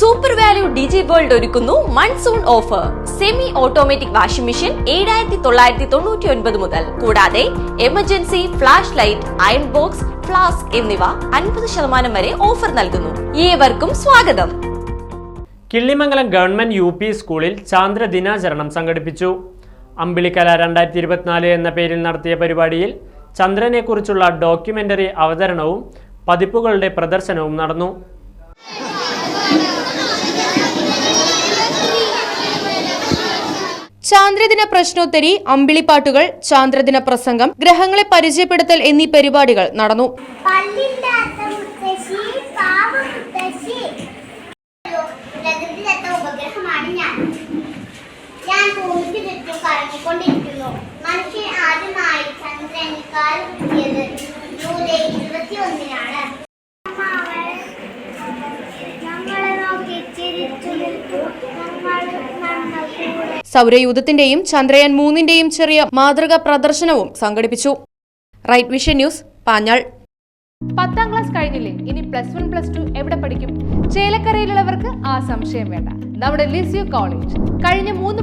Super value digi world ഒരുക്കുന്നു monsoon offer semi automatic washing machine ഏഴായിരത്തി തൊള്ളായിരത്തി തൊണ്ണൂറ്റി ഒൻപത് മുതൽ. കൂടാതെ emergency flashlight iron box flask എന്നിവ അൻപത് ശതമാനം വരെ ഓഫർ നൽകുന്നു. ഏവർക്കും സ്വാഗതം. കിള്ളിമംഗലം ഗവൺമെന്റ് യു പി സ്കൂളിൽ ചാന്ദ്ര ദിനാചരണം സംഘടിപ്പിച്ചു. അമ്പിളിക്കല രണ്ടായിരത്തി ഇരുപത്തിനാല് എന്ന പേരിൽ നടത്തിയ പരിപാടിയിൽ ചന്ദ്രനെക്കുറിച്ചുള്ള ഡോക്യുമെന്ററി അവതരണവും പതിപ്പുകളുടെ പ്രദർശനവും നടന്നു. ചാന്ദ്രദിന പ്രശ്നോത്തരി അമ്പിളിപ്പാട്ടുകൾ ചാന്ദ്രദിന പ്രസംഗം ഗ്രഹങ്ങളെ പരിചയപ്പെടുത്തൽ എന്നീ പരിപാടികൾ നടന്നു. ഞാൻ ഭൂമിക്ക് ചുറ്റും കറങ്ങിക്കൊണ്ടിരിക്കുന്നു. സൗരയൂഥത്തിന്റെയും ചന്ദ്രയാൻ മൂന്നിന്റെയും ചെറിയ മാതൃക പ്രദർശനവും സംഘടിപ്പിച്ചു. Right vision news Panjal. പത്താം ക്ലാസ് കഴിഞ്ഞില്ലേ? ഇനി പ്ലസ് വൺ പ്ലസ് ടു എവിടെ പഠിക്കും? ചേലക്കരയിലുള്ളവർക്ക് ആ സംശയം വേണ്ട. നമ്മുടെ ലിസ്യു കോളേജ് കഴിഞ്ഞ മൂന്ന്